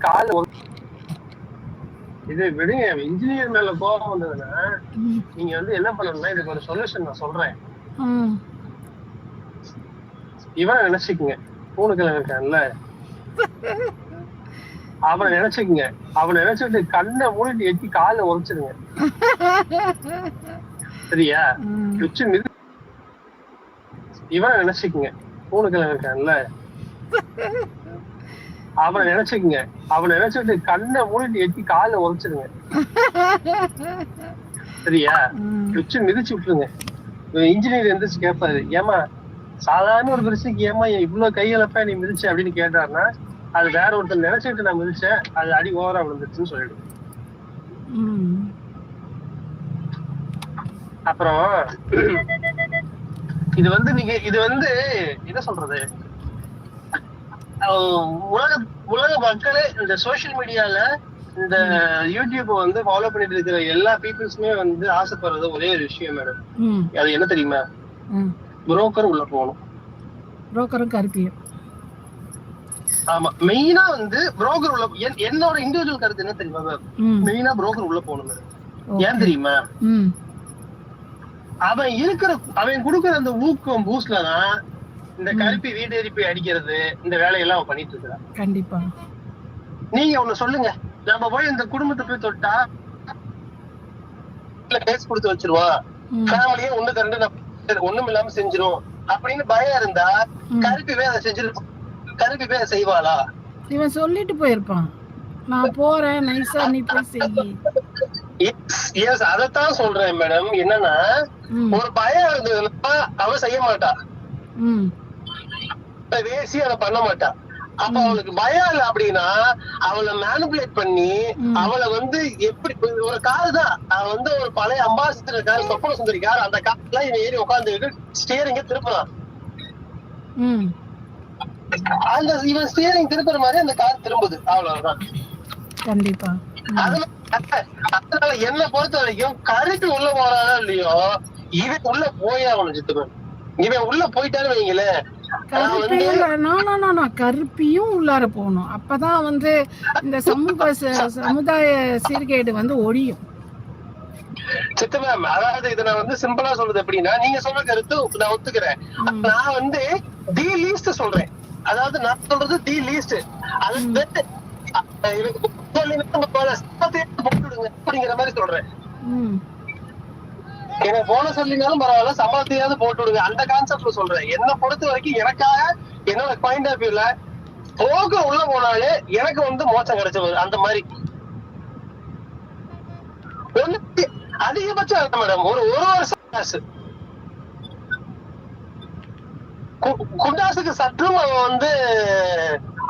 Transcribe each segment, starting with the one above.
கால் இது விடுங்க இன்ஜினியர் மேல கோபம் வந்ததுன்னா நீங்க வந்து என்ன பண்ணணும்னா இதுக்கு ஒரு சொல்யூஷன் நான் சொல்றேன். இவனை நினைச்சுக்குங்க. பூணுக்கிழமை இருக்கான்ல. அவனை நினைச்சுக்குங்க. அவனை நினைச்சுட்டு கண்ணை மூடிட்டு எட்டி காலை உரைச்சிருங்க சரியா. உச்சி மிதி இவனை நினைச்சுக்குங்க. பூணுக்கிழமை இருக்கான்ல. அவனை நினைச்சுக்குங்க. அவனை நினைச்சுட்டு கண்ணை மூடிட்டு எட்டி காலை உரைச்சிருங்க சரியா? ம். உச்சி மிதிச்சு விட்டுருங்க. இன்ஜினியர் எந்திரிச்சு கேட்பாரு ஏமா சாதாரண ஒரு பிரச்சனைக்கு ஏமா இவ்வளவு கையெழப்பா நீ மிதிச்ச? அப்படின்னு கேட்டாருன்னா அது வேற ஒருத்தர் நினைச்சிட்டு நான் மிதிச்சேன் அது அடி ஓவரா விழுந்துருச்சுன்னு சொல்லிடும் ம். அப்புறம் இது வந்து நீங்க இது வந்து என்ன சொல்றது? உலக உலக மக்களே இந்த சோஷியல் மீடியால இந்த யூடியூப் வந்து ஃபாலோ பண்ணிட்டு இருக்கிற எல்லா பீப்புள்ஸுமே வந்து ஆசைப்படுறது ஒரே ஒரு விஷயம் மேடம். அது என்ன தெரியுமா. புரோக்கர் உள்ள போகணும் புரோக்கரும் கருப்பியும் ஆமா மெயினா வந்து புரோக்கர் உள்ள என்- என்னோட இண்டிவிஜுவல் கருத்து என்ன தெரியுமா மேம். மெயினா புரோக்கர் உள்ள போகணும். ஏன் தெரியுமா. அவன் இருக்கிற அவன் கொடுக்குற அந்த ஊக்கம் பூஸ்ட்ல தான் இந்த கருப்பி வீடு எரிப்பி அடிக்கிறது இந்த வேலையெல்லாம் அவன் பண்ணிட்டு இருக்கிறான் கண்டிப்பா. நீங்க ஒண்ணு சொல்லுங்க. நம்ம போய் இந்த குடும்பத்தை போய் தொட்டா கேஸ் கொடுத்து வச்சிருவான். ஃபேமிலியே ஒண்ணு கண்டு ஒண்ணும் இல்லாம செஞ்சிரும். அப்படின்னு பயம் இருந்தா. கருப்பி போய் அதை செஞ்சிருப்பான் கருப்பி போய் அதை செய்வாளா? இவன் சொல்லிட்டு போயிருப்பான். நான் போறேன் நைஸா நீ போய் செய். எஸ் அதத்தான் சொல்றேன் மேடம் என்னன்னா. ஒரு பயம் இருந்ததுன்னா அவ செய்ய மாட்டா. ம். வேசி அதை பண்ண மாட்டா அப்ப அவளுக்கு பயம் இல்ல அப்படின்னா அவளை மேனிபுலேட் பண்ணி. அவளை வந்து எப்படி ஒரு கார் தான் அவ வந்து ஒரு பழைய அம்பாசிடர் கார் சொப்பன சுந்தரி கார் அந்த கார்ல இவன் ஏறி உட்காந்துக்கிட்டு ஸ்டியரிங்க திருப்பலாம். அந்த இவன் ஸ்டியரிங் திருப்புற மாதிரி அந்த கார் திரும்புது அவ்வளவுதான் கண்டிப்பா. அதனால என்ன பொறுத்த வரைக்கும் கருத்து உள்ள போறானோ இல்லையோ இவன் உள்ள போயே அவனு சித்துவன் இவன் உள்ள போயிட்டான்னு வைங்களேன் கருப்பையும். கருப்பியும் உள்ளார போகணும் அப்பதான் வந்து இந்த சமூக சமுதாய சீர்கேடு வந்து ஒழியும் சித்து மேம் அதாவது இதை நான் வந்து சிம்பிளா சொல்றது எப்படின்னா நீங்க சொல்ற கருத்து நான் ஒத்துக்கிறேன். நான் வந்து தி லீஸ்ட் சொல்றேன் அதாவது நான் சொல்றது தி லீஸ்ட் அது அப்படிங்கிற மாதிரி சொல்றேன். எனக்கு போன சொல்லினாலும் பரவாயில்ல சம்பளத்தையாவது போட்டு விடுங்க. அந்த கான்செப்ட்ல சொல்றேன். என்ன பொறுத்த வரைக்கும் எனக்காக என்னோட பாயிண்ட் ஆஃப் வியூல போக உள்ள போனாலே எனக்கு வந்து மோசம் கிடைச்சது அந்த மாதிரி. அதிகபட்சம் மேடம் ஒரு ஒரு வருஷம் காசு. குண்டாசுக்கு சற்றும் அவன் வந்து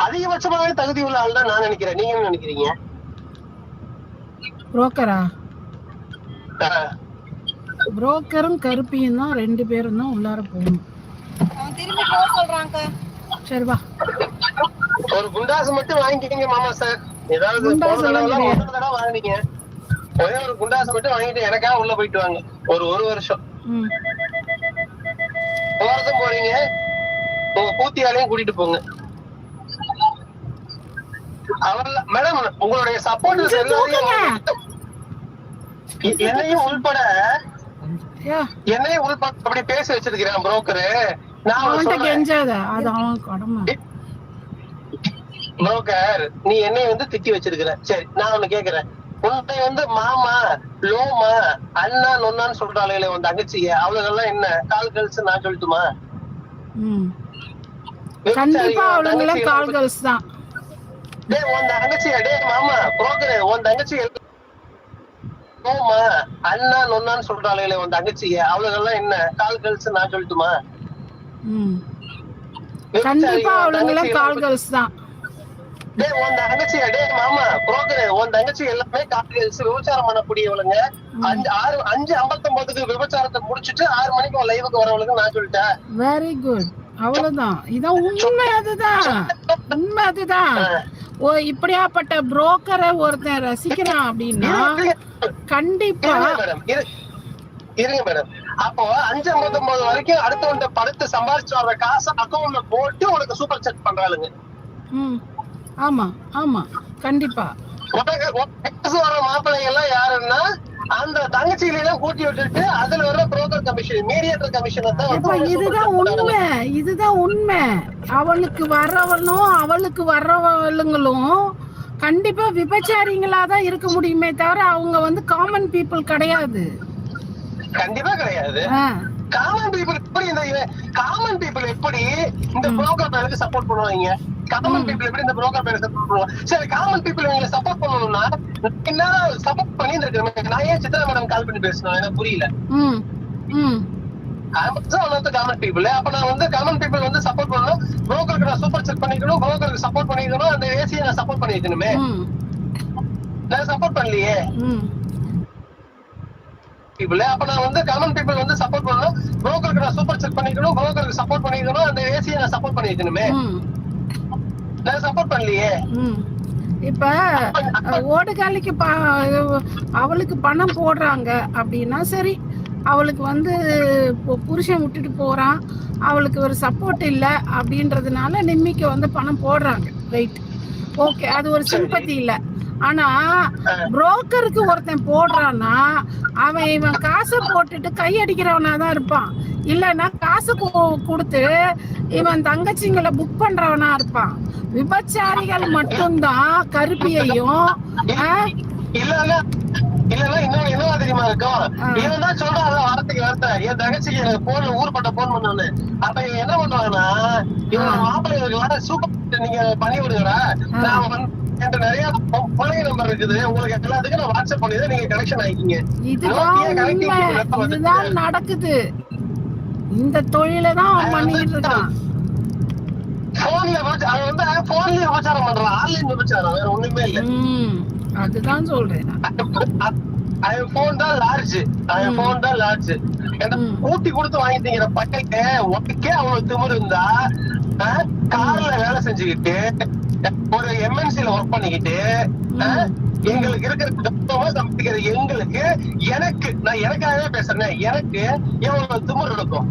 அதிகபட்சமாவே தகுதி உள்ள ஆள் தான் நான் நினைக்கிறேன். நீங்க என்ன நினைக்கிறீங்க? புரோக்கரா. புரோக்கரும் கருப்பியும் தான் ரெண்டு பேரும் தான் உள்ளார போகணும். அவன் திரும்பி போக சொல்றான்க்கா சரி வா. ஒரு குண்டாசு மட்டும் வாங்கிக்கிங்க மாமா சார். ஏதாவது போன தடவை. ஒரு தடவை வாங்குனீங்க. ஒரே ஒரு குண்டாசு மட்டும் வாங்கிட்டு எனக்காக உள்ள போயிட்டு வாங்க. ஒரு ஒரு வருஷம். ம். போறதும் போறீங்க. உங்க பூத்தியாலையும் கூட்டிட்டு போங்க. அவள் மேடம் உங்களுடைய சப்போர்ட் என்னையும் உள்பட யா. என்னையும் உள்பட அப்படி பேசி வச்சிருக்கிறேன் புரோக்கரு நான் கெஞ்சாத. அது அவன் கடமை. புரோக்கர் நீ என்னை வந்து திட்டி வச்சிருக்கிற. சரி நான் ஒண்ணு கேக்குறேன். உன்னை வந்து மாமா லோமா அண்ணா நொன்னான்னு சொல்றாளே உன் தங்கச்சிய. அவளுகெல்லாம் என்ன? கால் கழிச்சு நான் சொல்லட்டுமா? கண்டிப்பா அவளுங்கள கால் கேர்ள்ஸ் தான். டேய் உன் தங்கச்சியா டேய் மாமா புரோக்கர் உன் தங்கச்சி லோமா அண்ணா நொன்னான்னு சொல்றாளே உன் தங்கச்சிய. அவளுகெல்லாம் என்ன? கால் கழிச்சு நான் சொல்லட்டுமா? கண்டிப்பா அவளுங்கள கால் கேர்ள்ஸ் தான். டேய் உன் தங்கச்சியா டேய் மாமா புரோக்கர் உன் தங்கச்சி எல்லாமே காலேஜ் விபச்சாரம் பண்ணக்கூடியவளுங்க. அஞ்சு ஆறு அஞ்சு ஐம்பத்தொன்பதுக்கு விபச்சாரத்தை முடிச்சிட்டு ஆறு மணிக்கு லைவுக்கு வரவளுக்கு நான் சொல்லிட்டேன். வெரி குட் அவ்வளவுதான். இதான் உண்மை அதுதான். உண்மை அதுதான். ஓ இப்படியாப்பட்ட புரோக்கரை ஒருத்தன் ரசிக்கிறான் அப்படின்னா கண்டிப்பா இருங்க மேடம் அப்போ அஞ்சு ஐம்பத்தொன்பது வரைக்கும் அடுத்தவன்ட்ட படுத்து சம்பாதிச்சு வர்ற காசை அக்கௌண்ட்ல போட்டு உனக்கு சூப்பர் செட் பண்றாளுங்க. ஆமா ஆமா. கண்டிப்பா. வர மாப்பிள்ளைங்க எல்லாம் யாருன்னா அந்த தங்கச்சிகளை எல்லாம் கூட்டி விட்டுட்டு அதுல வர புரோக்கர் கமிஷன் மீடியேட்டர் கமிஷனை தான் இதுதான். உண்மை. இதுதான் உண்மை. அவளுக்கு வர்றவனும் அவளுக்கு வர்றவளுங்களும் கண்டிப்பா விபச்சாரிங்களா தான் இருக்க முடியுமே தவிர அவங்க வந்து காமன் பீப்புள் கிடையாது. கண்டிப்பா கிடையாது. காமன் பீப்புள் எப்படி இந்த காமன் பீப்புள் எப்படி இந்த புரோக்கர் பேருக்கு சப்போர்ட் பண்ணுவாங்க? காமன் பீப்புள் எப்படி இந்த புரோக்கர் பேருக்கு சப்போர்ட் பண்ணுவாங்க? சரி காமன் பீப்புள் நீங்க சப்போர்ட் பண்ணணும்னா என்ன சப்போர்ட் பண்ணியிருந்திருக்கேன்? நான் ஏன் சித்ரா மேடம் கால் பண்ணி பேசணும் எனக்கு புரியல. காமன் பீப்புள் அப்ப நான் வந்து காமன் பீப்புள் வந்து சப்போர்ட் பண்ணணும். புரோக்கருக்கு நான் சூப்பர் செக் பண்ணிக்கணும். புரோக்கருக்கு சப்போர்ட் பண்ணிக்கணும். அந்த ஏசியை நான் சப்போர்ட் பண்ணி வைக்கணுமே ம். நான் சப்போர்ட் பண்ணலையே. பீப்புள் அப்ப நான் வந்து காமன் பீப்புள் வந்து சப்போர்ட் பண்ணணும். புரோக்கருக்கு நான் சூப்பர் செக் பண்ணிக்கணும். புரோக்கருக்கு சப்போர்ட் பண்ணிக்கணும். அந்த ஏசியை நான் சப்போர்ட் பண்ணி வைக்கணுமே ம். நான் சப்போர்ட் பண்ணலையே. இப்ப ஓடுகாலிக்கு அவளுக்கு பணம் போடுறாங்க அப்படின்னா சரி. அவளுக்கு வந்து புருஷன் விட்டுட்டு போறான். அவளுக்கு ஒரு சப்போர்ட் இல்ல அப்படின்றதுனால நிம்மிக்கு வந்து பணம் போடுறாங்க. ரைட் ஓகே அது ஒரு சிம்பத்தி இல்ல. ஆனா புரோக்கருக்கு ஒருத்தன் போடுறான்னா அவன் இவன் காசை போட்டுட்டு கையடிக்கிறவனா தான் இருப்பான். இல்லைன்னா காசு கு- கொடுத்து இவன் தங்கச்சிங்களை புக் பண்றவனா இருப்பான். விபச்சாரிகள் மட்டும்தான் கருப்பியையும் இல்லன்னா இன்னும் இருக்கும். இவன் தான் சொல்றான் வாரத்துக்கு வார்த்தை. என் தங்கச்சிக்கு எனக்கு போன் ஊர்பட்ட போன் பண்ணானு அப்ப இவன் என்ன பண்ணுவாங்கன்னா இவன். மாப்பிள்ளை சூப்பர் நீங்க பண்ணி விடுங்கடா. நான் என்கிட்ட நிறைய பொ- பிள்ளைங்க நம்பர் இருக்குது. உங்களுக்கு எல்லாத்துக்கும் நான் வாட்ஸ்அப் பண்ணி நீங்க கனெக்ஷன் ஆகிக்கீங்க இதுதான் உண்மை. இதுதான் நடக்குது. இந்த தொழிலை தான் அவன் பண்ணிட்டு இருக்கான். போன்ல அவன் வந்து போன்லயே விபச்சாரம் பண்றான். ஆன்லைன் விபச்சாரம் வேற ஒண்ணுமே இல்ல. அதுதான் சொல்றேன். அவன் போன் தான் லார்ஜ் அவன் போன் தான் லார்ஜ். கூட்டி கொடுத்து வாங்கிட்டீங்கிற அவ்வளவு திமிரு இருந்தா கார்ல வேலை செஞ்சுக்கிட்டு ஒரு எம்என்சில ஒர்க் பண்ணிக்கிட்டு எங்களுக்கு இருக்கிற சம்பாதிக்கிற எங்களுக்கு எனக்கு நான் எனக்காகவே பேசுறேன் எனக்கு எவ்வளவு திமிரு இருக்கும்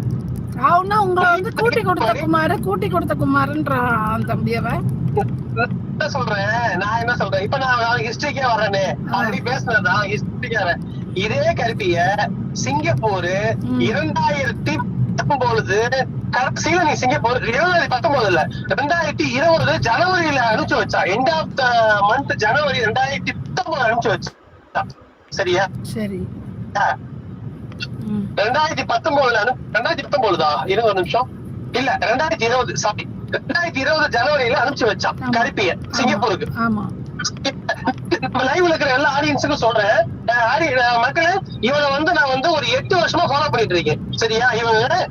அவனா உங்களை வந்து கூட்டி கொடுத்த குமாரு கூட்டி கொடுத்த குமாருன்றான் தம்பி அவன். என்ன சொல்றேன்? நான் என்ன சொல்றேன்? இப்ப நான் ஹிஸ்டரிக்கே வரேனே ஆல்ரெடி பேசினதான் ஹிஸ்டரிக்கே வரேன் இதே கருப்பிய சிங்கப்பூர் ம். பத்தொன்பது கடைசியில நீ சிங்கப்பூர் இரண்டாயிரத்தி பத்தொன்பதுல ரெண்டாயிரத்தி இருபது ஜனவரியில அனுப்பிச்சு வச்சா எண்ட் ஆஃப் த மந்த் ஜனவரி ரெண்டாயிரத்தி பத்தொன்பது அனுப்பிச்சு வச்சா. சரியா? சரி. ரெண்டாயிரத்தி பத்தொன்பதுல ரெண்டாயிரத்தி பத்தொன்பதுதா? இருபது நிமிஷம். இல்ல ரெண்டாயிரத்தி இருபது சாரி ரெண்டாயிரத்தி இருபது ஜனவரியில அனுப்பிச்சு வச்சான் ஆமா. கருப்பிய சிங்கப்பூருக்கு. நம்ம லைவ்ல இருக்கிற எல்லா ஆடியன்ஸுக்கும் சொல்றேன். மக்களே இவனை வந்து நான் வந்து ஒரு எட்டு வருஷமா ஃபாலோ பண்ணிட்டு இருக்கேன். சரியா? இவங்க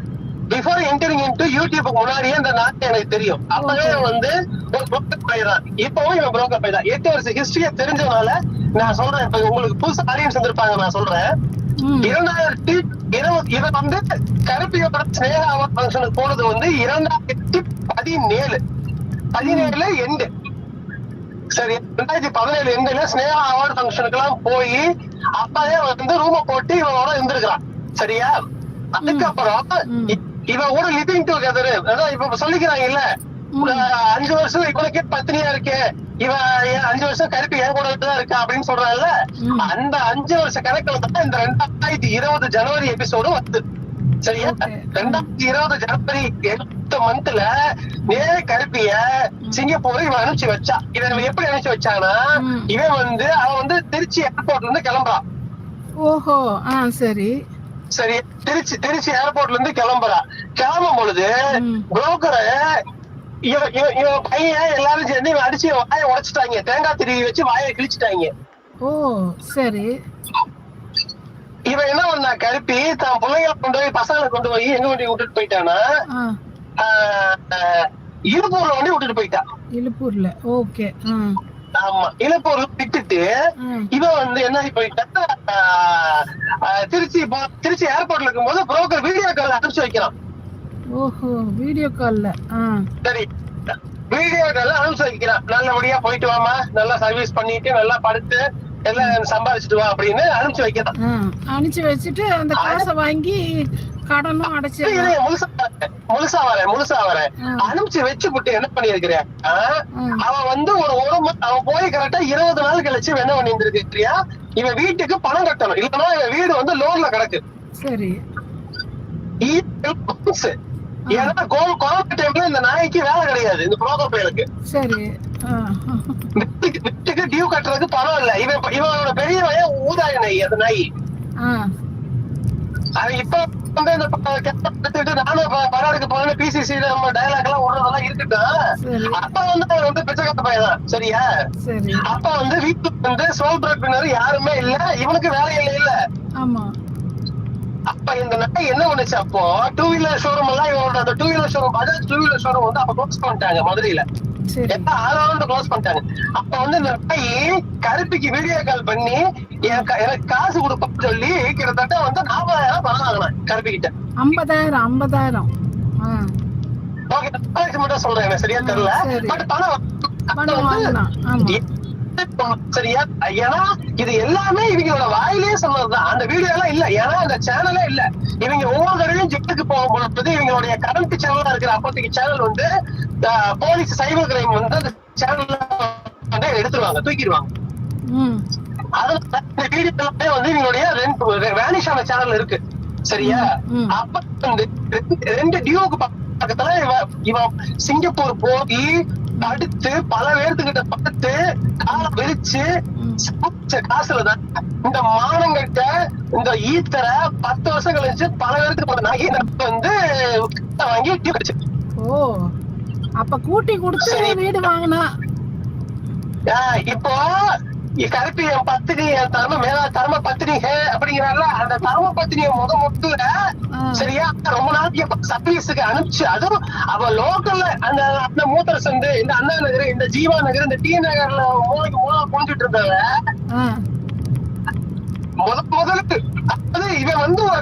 பிஃபோர் என்டரிங் இன்டு யூடியூபுக்கு முன்னாடியே இந்த நாட்டு எனக்கு தெரியும். அப்பவே. வந்து ஒரு புரோக்கர் பை தான். இப்பவும் இவன் புரோக்கர் பை தான். எட்டு வருஷம் ஹிஸ்டரியை தெரிஞ்சதுனால நான் சொல்றேன். இப்ப உங்களுக்கு புதுசு ஆடியன்ஸ் வந்திருப்பாங்க நான் சொல்றேன். இரண்டாயிரத்தி இருபது இவன் வந்து கருப்பியோட ஸ்னேகா அவார்ட் ஃபங்க்ஷனுக்கு போனது வந்து இரண்டாயிரத்தி பதினேழு. பதினேழுல எண்டு சரி ரெண்டாயிரத்தி பதினேழு எண்டுல ஸ்னேகா அவார்ட் ஃபங்க்ஷனுக்கு எல்லாம் போய் அப்பவே வந்து ரூம போட்டு இவனோட இருந்திருக்கிறான். சரியா? அதுக்கப்புறம் இவன் கூட லிவிங் டுகெதர் அதான் இப்ப சொல்லிக்கிறாங்க இல்ல. அஞ்சு வருஷம் இவனுக்கே பத்தினியா இருக்கு. இவன் ஏன் அஞ்சு வருஷம் கருப்பு என் கூட தான் இருக்கா அப்படின்னு சொல்றான்ல ம். அந்த அஞ்சு வருஷ கணக்குல தான் இந்த ரெண்டாயிரத்தி இருபது ஜனவரி எபிசோடு வந்து சரியா. ரெண்டாயிரத்தி இருபது ஜனவரி எட்டு மந்த்ல நேர கருப்பிய சிங்கப்பூர் இவன் அனுப்பிச்சு வச்சா. இவன் எப்படி அனுப்பிச்சு வச்சானா. இவன் வந்து அவன் வந்து திருச்சி ஏர்போர்ட்ல இருந்து கிளம்புறான். ஓஹோ ஆ சரி. சரி திருச்சி திருச்சி ஏர்போர்ட்ல இருந்து கிளம்புறான். கிளம்பும் பொழுது. புரோக்கரை இவன் பையன் எல்லாரும் சேர்ந்து இவன் அடிச்சு வாயை உடைச்சிட்டாங்க. தேங்காய் திருவி வச்சு வாயை கிழிச்சிட்டாங்க. ஓ சரி. இவன் என்ன பண்ணா? கருப்பி தான் பிள்ளைங்களை கொண்டு போய் பசங்களை கொண்டு போய் எங்க வண்டி விட்டுட்டு போயிட்டானா இழுப்பூர்ல வண்டி விட்டுட்டு போயிட்டான் இழுப்பூர்ல ஓகே. ஆமா இழுப்பூர்ல விட்டுட்டு. இவன் வந்து என்ன போயிட்டா? திருச்சி திருச்சி ஏர்போர்ட்ல இருக்கும்போது புரோக்கர் வீடியோ கால் அனுப்பிச்சு வைக்கிறான். ஓஹோ வீடியோ கால்ல சரி. வீடியோ கால் அனுப்பிச்சு வைக்கிறான். நல்லபடியா போயிட்டு வாமா நல்லா சர்வீஸ் பண்ணிட்டு நல்லா படுத்து எல்லாம் சம்பாதிச்சுட்டு வா அப்படின்னு அனுப்பிச்சு வைக்கிறான் ஆ அனுப்பிச்சு வச்சுட்டு அந்த காசை வாங்கி கடனும் இது முழுசா. முழுசா வரேன் முழுசா வரேன். அனுப்பிச்சு வச்சு விட்டு என்ன பண்ணிருக்கிறேன். அவன் வந்து ஒரு ஒரு அவன் போய் கரெக்டா இருபது நாள் கழிச்சு என்ன பண்ணிருந்திருக்கியா இவன் வீட்டுக்கு பணம் கட்டணும். இல்லன்னா இவன் வீடு வந்து லோன்ல கிடக்கு. சரி. ஏன்னா கொரோனா டைம்ல இந்த நாய்க்கு வேலை கிடையாது இந்த புரோக்கர் பயலுக்கு. சரி. வீட்டுக்கு டியூ கட்டுறதுக்கு பணம் இல்ல இவன் இவனோட பெரிய வயன் ஊதாய நாய் அந்த நாய். இப்ப வந்து இந்த எடுத்துக்கிட்டு நானும் ப- பராடுக்கு போறேன்னு பிசிசி நம்ம டயலாக் எல்லாம் ஓடுறதெல்லாம் இருக்கட்டும் அப்ப வந்து அவன் வந்து பிச்சைக்கார பையன் தான் சரியா? சரி. அப்ப வந்து வீட்டுக்கு வந்து சோல் பிரெட்வினர் யாருமே இல்ல இவனுக்கு வேலை இல்ல இல்ல. ஆமா. அப்ப இந்த நாய் என்ன பண்ணுச்சு அப்போ? டூ வீலர் ஷோரூம் எல்லாம் இவனோட அந்த two wheeler showroom Bajaj two wheeler showroom வந்து அப்ப க்ளோஸ் பண்ணிட்டாங்க மதுரையில. சரி. எல்லா ஆளாண்டு க்ளோஸ் பண்ணிட்டாங்க. அப்ப வந்து இந்த நாய் கருப்பிக்கு வீடியோ கால் பண்ணி எனக்கு காசு கொடுப்பேன்னு சொல்லி கிட்டத்தட்ட வந்து நாற்பதாயிரம் பணம் வாங்கினேன் கருப்பி கிட்ட ஐம்பதாயிரம். ஐம்பதாயிரம் மட்டும் சொல்றேன் சரியா தெரியல. பட் பணம் சரியா ஏன்னா இது எல்லாமே இவங்களோட வாயிலே சொன்னதுதான் அந்த வீடியோ எல்லாம் இல்ல. ஏன்னா அந்த சேனலே இல்ல. இவங்க ஒவ்வொரு தடவையும் ஜெயிலுக்கு போகும் பொழுது இவங்களுடைய கரண்ட் சேனலா இருக்கிற அப்போதைக்கு சேனல் வந்து போலீஸ் சைபர் கிரைம் வந்து அந்த சேனல்ல வந்து எடுத்துருவாங்க. தூக்கிடுவாங்க. அதுல வீடியோ எல்லாமே வந்து இவங்களுடைய ரெண்டு வேனிஷ் ஆன சேனல் இருக்கு. சரியா. அப்ப வந்து ரெண்டு- டியோக்கு பக்கத்துல இவன் சிங்கப்பூர் போய் அடுத்து பல பேர்த்துக்கிட்ட படுத்து காலை விரிச்சு. சமைச்ச காசுலதான் இந்த மானங்கிட்ட இந்த ஈத்தரை பத்து வருஷம் கழிச்சு பல பேருக்கு போட்ட நகை வந்து வாங்கி கடிச்சு ஓ அப்ப கூட்டி கொடுத்து. வீடு வாங்கினா இப்போ கருப்பி என் பத்தினி என் தர்ம மேலா தர்ம பத்தினி ஹே அப்படிங்கிறாருல அந்த தர்ம பத்தினிய முத முட்டுல. சரியா? ரொம்ப நாளைக்கு சர்வீஸுக்கு அனுப்பிச்சு. அதுவும் அவ லோக்கல்ல அந்த அந்த மூத்தர சந்து இந்த அண்ணா நகர் இந்த ஜீவா நகர் இந்த டி நகர்ல மூளைக்கு மூலா போஞ்சிட்டு இருந்தவ முத முதலுக்கு அது இவன் வந்து ஒரு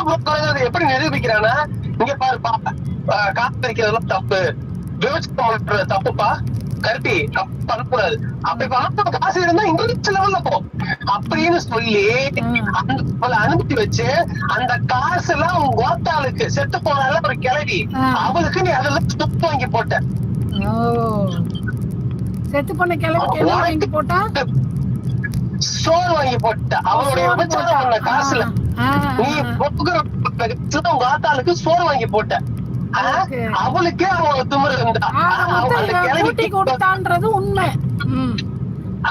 broker எப்படி நிரூபிக்கிறானா இங்க பாரு பா காத்திருக்கிறதெல்லாம் தப்பு. விவசாயம் தப்புப்பா. கருப்பி பண்ணக்கூடாது அப்படி பண்ண காசு இருந்தா இங்கிலீஷ் லெவல்ல போ அப்படின்னு சொல்லி. அந்த அவளை அனுப்பி வச்சு அந்த காசு எல்லாம் உன் கோத்தாளுக்கு செத்து போனால ஒரு கிளவி. அவளுக்கு நீ அதெல்லாம் துப்பு வாங்கி போட்ட செத்து கிளம்பி என்ன வாங்கி போட்டா சோறு வாங்கி போட்ட அவளுடைய சோறு விபச்சாரம் பண்ண. காசுல நீ உங்க ஆத்தாளுக்கு சோறு வாங்கி போட்ட. அவளுக்கே. அவ திமிரு இருந்தா. கூட்டி கொடுத்தான்றது உண்மை.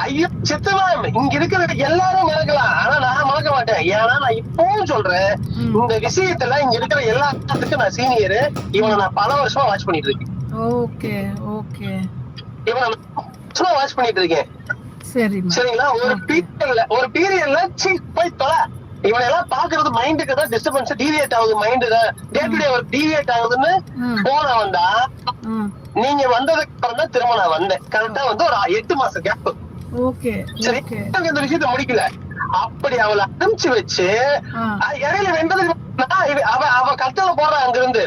ஐயோ சித்தலாம் இங்க இருக்கிற எல்லாரும் மறக்கலாம். ஆனா நான் மறக்க மாட்டேன். ஏன்னா நான் இப்பவும் சொல்றேன். இந்த விஷயத்துல இங்க இருக்கிற எல்லாத்துக்கும் நான் சீனியர். இவனை நான் பல வருஷமா வாட்ச் பண்ணிட்டு இருக்கேன். Okay okay. இவனை நான் வாட்ச் பண்ணிட்டு இருக்கேன். சரிங்களா? ஒரு. பீரியட்ல ஒரு பீரியட்ல சீ போய் தொலை. இவனை எல்லாம் பாக்குறது மைண்டுக்கு தான் டிஸ்டர்பன்ஸ் டீவியேட் ஆகுது மைண்டு டே டு டே ஒரு டீவியேட் ஆகுதுன்னு தான் ம். நீங்க வந்ததுக்கு அப்புறம் தான் திரும்ப நான் வந்தேன். கரெக்டா வந்து ஒரு எட்டு மாசம் கேப் ஓகே சரி இந்த விஷயத்த முடிக்கல. அப்படி அவளை அனுப்பிச்சு வச்சு இடையில இவ- அவ அவ கட்டளை போற அங்க இருந்து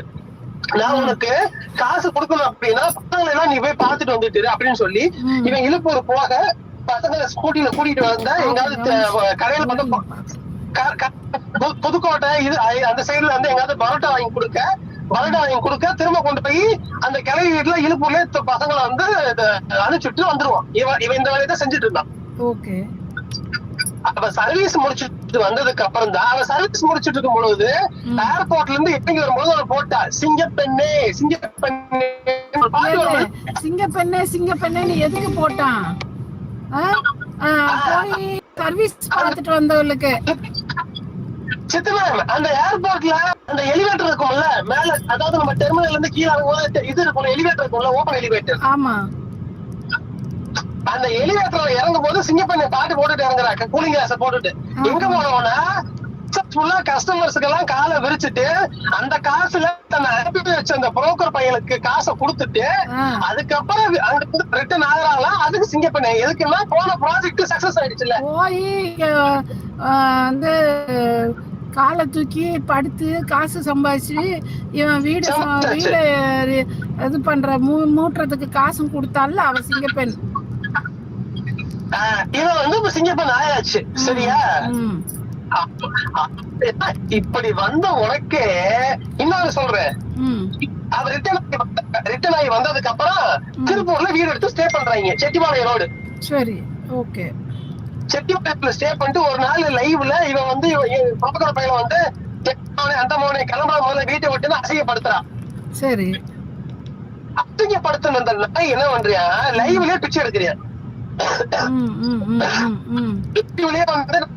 நான் உனக்கு காசு கொடுக்கணும் அப்படின்னா பசங்களை எல்லாம் நீ போய் பாத்துட்டு வந்துட்டு அப்படின்னு சொல்லி. இவன் இழுப்பூர் போக பசங்களை ஸ்கூட்டில கூட்டிட்டு வந்தா எங்காவது கடையில வந்து புதுக்கோட்டை இது அந்த சைடுல வந்து எங்காவது பரோட்டா வாங்கி கொடுக்க பரோட்டா வாங்கி கொடுக்க திரும்ப கொண்டு போய் அந்த கிளவி வீட்டுல இழுப்பூர்ல பசங்களை வந்து அனுப்பிச்சுட்டு வந்துருவான் இவன் இவன் இந்த வேலையை தான் செஞ்சுட்டு இருந்தான். ஓகே. அவ சர்வீஸ் முடிச்சுட்டு வந்ததுக்கு அப்புறம் தான் அவ சர்வீஸ் முடிச்சிட்டு இருக்கும் பொழுது. ஏர்போர்ட்ல இருந்து இறங்கி வரும்போது அவ போட்டா? சிங்கப்பெண்ணே சிங்கப்பெண்ணே. ஒரு பாட்டு வரும்போது சிங்க பெண்ணே சிங்க பெண்ணேன்னு எதுக்கு போட்டான்? போய் சர்வீஸ் பார்த்துட்டு வந்தவளுக்கு. சித்தமேம் அந்த ஏர்போர்ட்ல அந்த எலிவேட்டர் இருக்கும்ல மேல அதாவது நம்ம டெர்மினல்ல இருந்து கீழே இறங்கும்போது இது இருக்கும் எலிவேட்டர் இருக்கும்ல ஓபன் எலிவேட்டர் ஆமா. அந்த எலிவேட்டர்ல இறங்கும் போது சிங்கப்பெண்ணை பாட்டு போட்டுட்டு இறங்குறாங்க கூலிங் கிளாஸ் போட்டுட்டு. எங்க போனோம்னா ஃபுல்லா கஸ்டமர்ஸ்க்கு எல்லாம் காலை விரிச்சிட்டு அந்த காசுல தன்னை அனுப்பி வச்ச அந்த புரோக்கர் பையனுக்கு காசை கொடுத்துட்டு. அதுக்கப்புறம் அங்க இருந்து ரிட்டர்ன் ஆகுறாங்களாம் அதுக்கு சிங்கப்பெண்ணை எதுக்குன்னா போன ப்ராஜெக்ட் சக்சஸ் ஆயிடுச்சுல்ல. போய் வந்து காலை தூக்கி படுத்து காசு சம்பாதிச்சு இவன் வீடு. வீடு இது பண்ற மூ மூட்டுறதுக்கு காசும் கொடுத்தால அவ சிங்கப்பெண் இவன் வந்து சிங்கப்பெண் ஆயாச்சு. சரியா? இப்படி வந்த உனக்கே இன்னொரு சொல்றேன். அவர் ரிட்டர்ன் ஆகி வந்ததுக்கு அப்புறம் திருப்பூர்ல வீடு எடுத்து ஸ்டே பண்றாங்க. செட்டிபாளையம் ரோடு. சரி ஓகே. செட்டிபாளையத்துல ஸ்டே பண்ணிட்டு ஒரு நாள் லைவ்ல இவன் வந்து பாப்பக்கட பையன் வந்து "மோனே, அந்த மோனே கிளம்புற முதல்ல வீட்டை விட்டு அசிங்கப்படுத்துறான் சரி. அசிங்கப்படுத்தின அந்த நாய் என்ன பண்றியா? லைவ்லயே பிச்சை எடுக்கிறியா?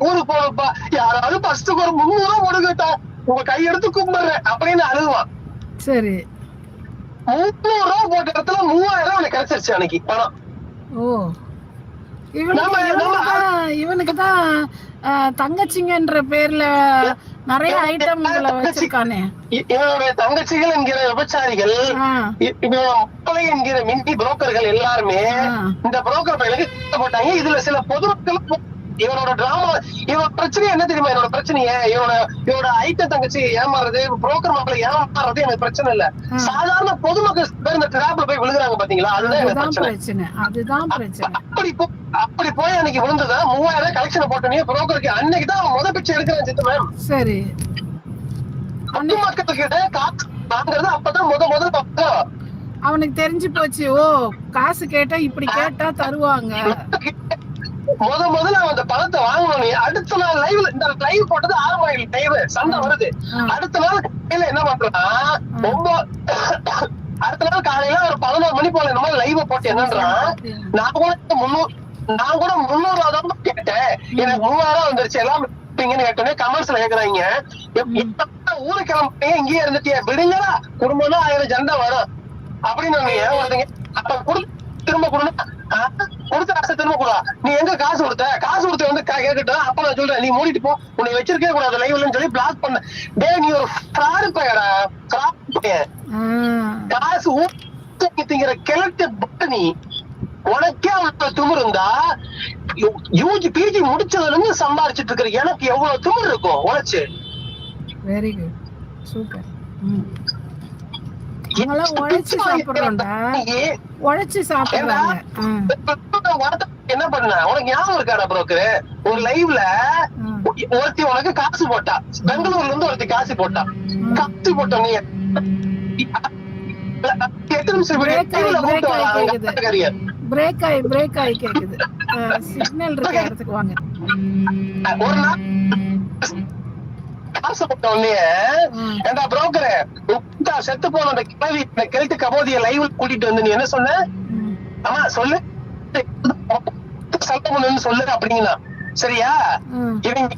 ஊருக்கு போகணும்ப்பா யாராவது ஃபர்ஸ்ட்டுக்கு ஒரு முந்நூறு ரூபா கொடுக்கட்டா உங்க கையெடுத்து கும்பிடுறேன் அப்படின்னு அழுவான். சரி. முந்நூறு ரூபா போட்ட இடத்துல மூவாயிரம் எனக்கு கிடைச்சிருச்சு அன்னைக்கு பணம். ஓ. இவனுக்கு தான் தங்கச்சிங்கன்ற பேர்ல நிறைய ஐட்டம்களை வச்சிருக்கானே. இவனுடைய தங்கச்சிகள் என்கிற விபச்சாரிகள் மக்களை என்கிற மின்னி புரோக்கர்கள் எல்லாருமே. இந்த புரோக்கர் திட்டம் போட்டாங்க. இதுல சில பொதுமக்கள் இவனோட டிராமா இவனோட பிரச்சனை என்ன தெரியுமா? என்னோட பிரச்சனையே இவனோட இவனோட ஐட்ட தங்கச்சி ஏமாறுறது புரோக்கர் மக்களை ஏமாறுறது எனக்கு பிரச்சனை இல்ல. சாதாரண பொதுமக்கள் பேர் இந்த டிராப்ல போய் விழுகுறாங்க பாத்தீங்களா? அதுதான் எனக்கு பிரச்சனை. அதுதான் பிரச்சனை. அப்படி அப்படி போய் அன்னைக்கு விழுந்ததா? மூவாயிரம் கலெக்ஷன் போட்டனே புரோக்கருக்கு அன்னைக்கு தான் அவன் முத பிச்சை எடுக்கிறான் சித்து மேம் சரி. பொதுமக்கள் கிட்ட காசு வாங்குறது அப்பதான் முத முதல் பக்கம். அவனுக்கு தெரிஞ்சு போச்சு ஓ காசு கேட்டா இப்படி கேட்டா தருவாங்க. முத முதல்ல அவன் அந்த பணத்தை வாங்கணும் அடுத்த நாள் லைவ்ல இந்த லைவ் போட்டது ஆறு மணி லைவ் சண்டை வருது. அடுத்த நாள் காலையில என்ன பண்றான் ரொம்ப அடுத்த நாள் மணி போல இந்த மாதிரி லைவ் போட்டு என்னன்றான் நான் கூட முன்னூறு நான் கூட முன்னூறு ரூபா கேட்டேன் எனக்கு மூவாயிரம் வந்துருச்சு. எல்லாம் விப்பீங்கன்னு கேட்டோன்னே கமெண்ட்ஸ்ல கேக்குறாங்க. ஊருக்கு கிளம்புறீங்க இங்கேயே இருந்துட்டியா விடுங்கடா குடும்பம்னா ஆயிரம் ஜண்டை வரும். அப்படின்னு சொன்னீங்க ஒருத்தங்க அப்ப குடு திரும்ப கொடுனா கொடுத்த காசை திரும்ப கொடுா. நீ எங்க காசு கொடுத்த? காசு கொடுத்த வந்து கேட்டுட்டா அப்ப நான் சொல்றேன் நீ மூடிட்டு போ. உன்னை வச்சிருக்கவே கூடாது லைவ்லன்னு சொல்லி பிளாக் பண்ண. டேய் நீ ஒரு ஃப்ராடு பையடா காசு ஊத்தி திங்கிற கிழட்டு பட்டு நீ உனக்கே அவ்வளவு திமிரு இருந்தா யூஜி பிஜி முடிச்சதுல இருந்து சம்பாரிச்சிட்டு இருக்கிற எனக்கு எவ்வளவு திமிரு இருக்கும் உழைச்சு வெரி குட் சூப்பர் என்ன பண்ண? உனக்கு ஞாபகம் இருக்காடா புரோக்கர் ஒரு லைவ்ல. ஒருத்தி உனக்கு காசு போட்டா. பெங்களூர்ல இருந்து ஒருத்தி காசு போட்டா. காசு போட்ட நீ எட்டு நிமிஷம். பிரேக் ஆகி பிரேக் ஆகி கேக்குது சிக்னல் இருக்க இடத்துக்கு வாங்க ஒரு நாள் காசு போட்ட உடனே. ஏண்டா புரோக்கர் செத்து போன அந்த கிளவி இந்த கபோதிய லைவ்ல கூட்டிட்டு வந்து நீ என்ன சொன்ன ஆமா சொல்லு சட்டம் பண்ணுன்னு சொல்லு அப்படிங்கன்னா சரியா இவன்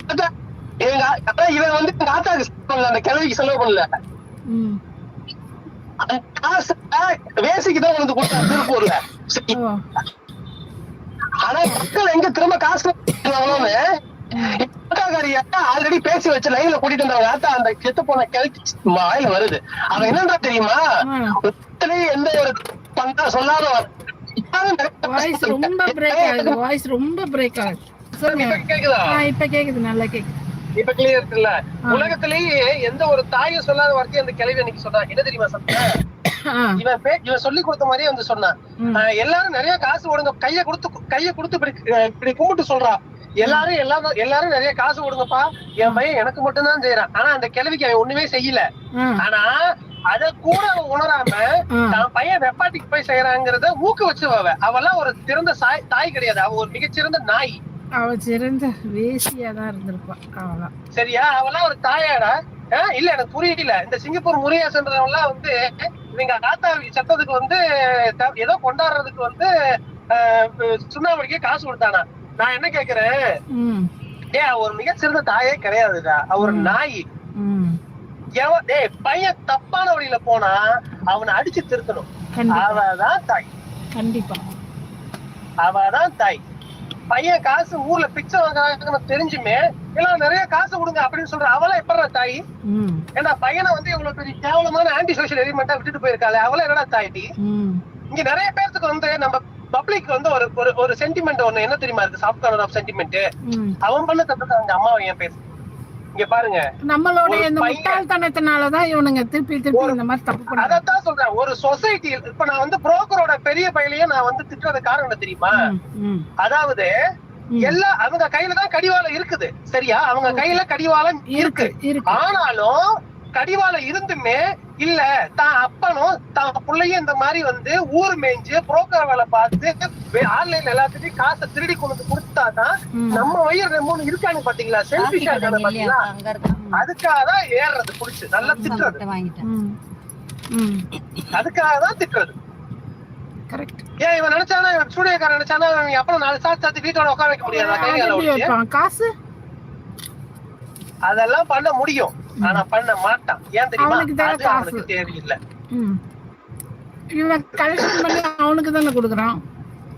இவங்க இவன் வந்து எங்க ஆத்தாக்கு செலவு பண்ணல அந்த கிழவிக்கு செலவு பண்ணல வேசிக்கு தான் வந்து கொடுத்தா திருப்பூர்ல ஆனா மக்கள் எங்க திரும்ப காசு ஆல்ரெடி பேசி வச்சு லைவ்ல கூட்டிட்டு வந்தவங்க அந்த கெத்து போன கிழக்கு வாயில வருது. அவன் என்னன்றா தெரியுமா? எந்த ஒரு பண்ணா சொல்லாத வாய்ஸ் ரொம்ப பிரேக் ஆகுது. வாய்ஸ் ரொம்ப பிரேக் ஆகுது. இப்ப கேக்குது. நல்லா கேக்குது. இப்ப கிளியர் இல்ல ஆ. உலகத்திலேயே எந்த ஒரு தாயும் சொல்லாத வார்த்தையை அந்த கிழவி அன்னைக்கு சொன்னா. என்ன தெரியுமா ஆ. இவன் பே- இவன் சொல்லி கொடுத்த மாதிரியே வந்து சொன்னான் எல்லாரும் நிறைய காசு கொடுங்க கைய கொடுத்து கைய கொடுத்து இப்படி கும்பிட்டு சொல்றா. எல்லாரும் எல்லாரும் எல்லாரும் நிறைய காசு கொடுங்கப்பா என் பையன் எனக்கு மட்டும் தான் செய்யறான் ஆனா அந்த கிழவிக்கு அவன் ஒண்ணுமே செய்யல. ஆனா அத கூட அவன் உணராம. தான் பையன் வெப்பாட்டிக்கு போய் செய்யறாங்கிறத ஊக்க வச்சு அவ. அவெல்லாம் ஒரு சிறந்த சாய் தாய் கிடையாது. அவ ஒரு மிகச்சிறந்த நாய். அவ சிறந்த வேசியா தான் இருந்திருப்பா. அவ்வளவுதான் சரியா? அவெல்லாம் ஒரு தாயாடா. இல்ல எனக்கு புரியல. இந்த சிங்கப்பூர் முருகேசன்றவெல்லாம் வந்து இவங்க ஆத்தா சத்தத்துக்கு வந்து ஏதோ கொண்டாடுறதுக்கு வந்து ஆஹ் சுண்ணாம்படிக்கே காசு கொடுத்தானா? நான் என்ன கேக்குறேன்? ஏ ஒரு மிகச்சிறந்த தாயே கிடையாதுடா. அவ ஒரு ம். நாய். பையன் தப்பான வழியில போனா அவனை அடிச்சு திருத்தணும். அவதான் தாய். கண்டிப்பா. அவதான் தாய். பையன் காசு ஊர்ல பிச்சை வாங்குறாங்கன்னு தெரிஞ்சுமே எல்லாம் நிறைய காசு கொடுங்க அப்படின்னு சொல்ற அவளா எப்படா தாய்? ஏன்னா பையனை வந்து இவ்வளவு பெரிய கேவலமான ஆன்டி சோஷியல் எலிமெண்டா விட்டுட்டு போயிருக்காளே அவள என்னடா தாய்டி இங்க நிறைய பேர்த்துக்கு வந்து நம்ம பப்ளிக் வந்து ஒரு ஒரு சென்டிமெண்ட் ஒண்ணு. என்ன தெரியுமா இருக்கு? சாஃப்ட் கார்னர் ஆஃப் சென்டிமெண்ட் அவன் பண்ண தப்புக்கு அவங்க அம்மாவை ஏன் பேசு இங்க பாருங்க. நம்மளுடைய ஒரு இந்த. முட்டாள்தனத்தினாலதான் இவனுங்க திருப்பி திருப்பி இந்த மாதிரி தப்பு பண்றாங்க அதத்தான் சொல்றேன். ஒரு சொசைட்டி இப்ப நான் வந்து புரோக்கரோட பெரிய பையலையும் நான் வந்து திட்டுறது காரணம் தெரியுமா? அதாவது. எல்லா அவங்க கையில தான் கடிவாளம் இருக்குது. சரியா? அவங்க கையில கடிவாளம் இருக்கு ஆனாலும் கடிவாளம் இருந்துமே இல்ல தான் அப்பனும் தான் பிள்ளையும் இந்த மாதிரி வந்து ஊர் மேய்ஞ்சு புரோக்கர் வேலை பார்த்து ஆன்லைன்ல எல்லாத்துக்கும் காசை திருடி கொண்டு வந்து கொடுத்தாதான். நம்ம வயிறு ரெம்பு இருக்காங்க பாத்தீங்களா? செல்பிஷா இருக்காங்க பாத்தீங்களா? இருக்கான் அதுக்காக தான் ஏறுறது புடிச்சு. நல்லா திட்டுறது. அதுக்காக தான் திட்டுறது. ஏன் இவன் நினைச்சானா இவன் ஸ்டூடியோக்காரன் நினைச்சானா அப்புறம் நாலு சாத்து சாத்து வீட்டோட உட்கார வைக்க முடியாதா? காசு? அதெல்லாம் பண்ண முடியும். ஆனா பண்ண மாட்டான். ஏன் தெரியுமா? அது. அவனுக்கு தேவையில்லை. இவன் கலெக்ஷன் பண்ணி அவனுக்கு தானே கொடுக்குறான்.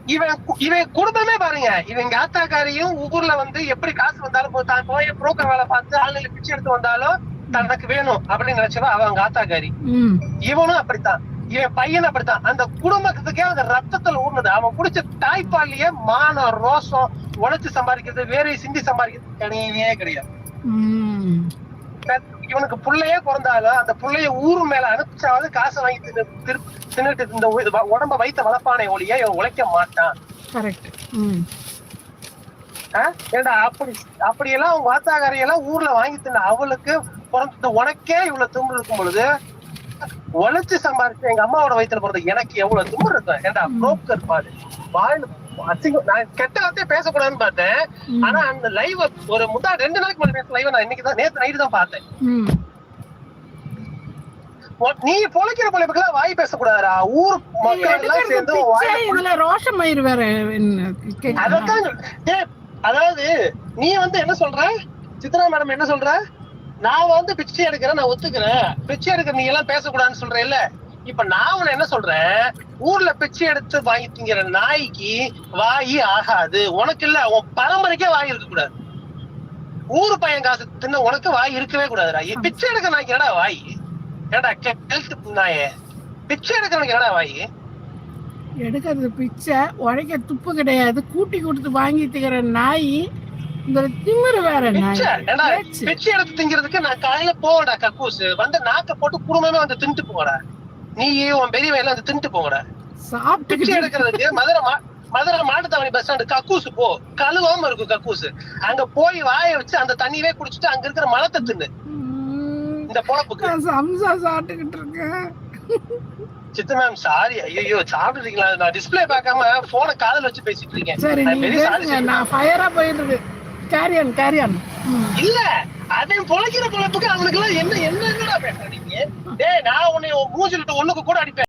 இவன் இவன் குடும்பமே பாருங்க. இவங்க ஆத்தாக்காரியும் ஊர்ல வந்து எப்படி காசு வந்தாலும் தான் போய் புரோக்கர் வேலை பார்த்து ஆளுநர் பிச்சை எடுத்து வந்தாலும் தனக்கு வேணும் அப்படின்னு நினைச்சவா அவங்க ஆத்தாக்காரி. ம். இவனும் அப்படித்தான். இவன் பையன் அப்படித்தான். அந்த குடும்பத்துக்கே அந்த ரத்தத்துல ஊர்னது அவன் குடிச்ச தாய்ப்பாலையே மானம் ரோசம் உழைச்சு சம்பாதிக்கிறது வேற சிந்தி சம்பாதிக்கிறது கிடையவே கிடையாது. இவனுக்கு புள்ளையே பிறந்தாலும் அந்த புள்ளைய ஊர் மேல அனுப்பிச்சாவது காசு வாங்கி தின்னுட்டு இந்த உடம்ப வைத்த வளர்ப்பானே ஒழிய இவன் உழைக்க மாட்டான்? ஏண்டா அப்படி அப்படியெல்லாம் உங்க வாத்தாக்காரையெல்லாம் ஊர்ல வாங்கி தின்ன அவளுக்கு பிறந்த உனக்கே இவ்வளவு தும்பு இருக்கும் பொழுது உழைச்சு சம்பாதிச்சு எங்க அம்மாவோட வயித்துல பிறந்த எனக்கு எவ்வளவு தும்பு இருக்கும்? ஏண்டா புரோக்கர் பாரு. வாழ் நான் கெட்ட வார்த்தையே பேசக்கூடாதுன்னு பார்த்தேன். ஆனா அந்த லைவ் ஒரு முந்தா ரெண்டு நாளைக்கு முன்னாடி லைவ் நான் இன்னைக்கு தான் நேத்து நைட்டு தான் பார்த்தேன். நீ பொழைக்கிற பொழைப்புக்கெல்லாம் வாய் பேசக்கூடாதுடா. ஊர் மக்கள் எல்லாம் சேர்ந்து இதுல வேற கேக்குதா? அதத்தான் சொல்- ஏய், அதாவது நீ வந்து என்ன சொல்ற? சித்ரா மேடம் என்ன சொல்ற? நான் வந்து பிச்சை எடுக்கிறேன் நான் ஒத்துக்கிறேன். பிச்சை எடுக்கிற நீ எல்லாம் பேசக்கூடாதுன்னு சொல்றேல்ல இப்ப நான் உன்னை என்ன சொல்றேன்? ஊர்ல பிச்சை எடுத்து வாங்கி திங்கிற நாய்க்கு வாய் ஆகாது. உனக்கு இல்ல உன் பரம்பரைக்கே வாய் இருக்க கூடாது. ஊர் பையன் காசு தின்ன உனக்கு வாய் இருக்கவே கூடாதுடா. பிச்சை எடுக்கிற நாய்க்கு என்னடா வாய்? ஏடா ஹெல்த் நாயே? பிச்சை எடுக்கிறவனுக்கு என்னடா வாய்? எடுக்கிறது பிச்சை உழைக்க துப்பு கிடையாது. கூட்டி கொடுத்து வாங்கி திங்கிற நாய் இந்த திமிரு வேற பிச்சை? எடுத்து திங்கிறதுக்கு நான் காலையில போவடா கக்கூசு. வந்து நாக்க போட்டு குடும்பமே வந்து தின்ட்டு போங்கடா நீ உன் பெரியவன் எல்லாம் வந்து தின்ட்டு போங்கடா. பிச்சை எடுக்கிறதுக்கு மதுரை மா மதுரை மாட்டுத்தாவணி பஸ் ஸ்டாண்டு கக்கூசு போ. கழுவாம இருக்கும் கக்கூசு. அங்க போய் வாய வச்சு அந்த தண்ணியவே குடிச்சிட்டு அங்க இருக்கிற மலத்தை தின்னு. இந்த பொழப்புக்கு. சம்சா சாப்பிட்டுக்கிட்டு இருக்கேன். சித்து மேம் சாரி ஐயோ சாப்பிடுறீங்களா நான் டிஸ்பிளே பார்க்காம போனை காதுல வச்சு பேசிட்டு இருக்கேன். சரி நான் ஃபயரா போயிட்டு இருக்கு கேரியன் கேரியன் இல்ல அவன் பொழைக்கிற பொழப்புக்கு அவனுக்கு எல்லாம் என்ன என்ன என்னடா பேசுறீங்க? டேய் நான் உன்னை உன் ஒண்ணுக்கு கூட அடிப்பேன்.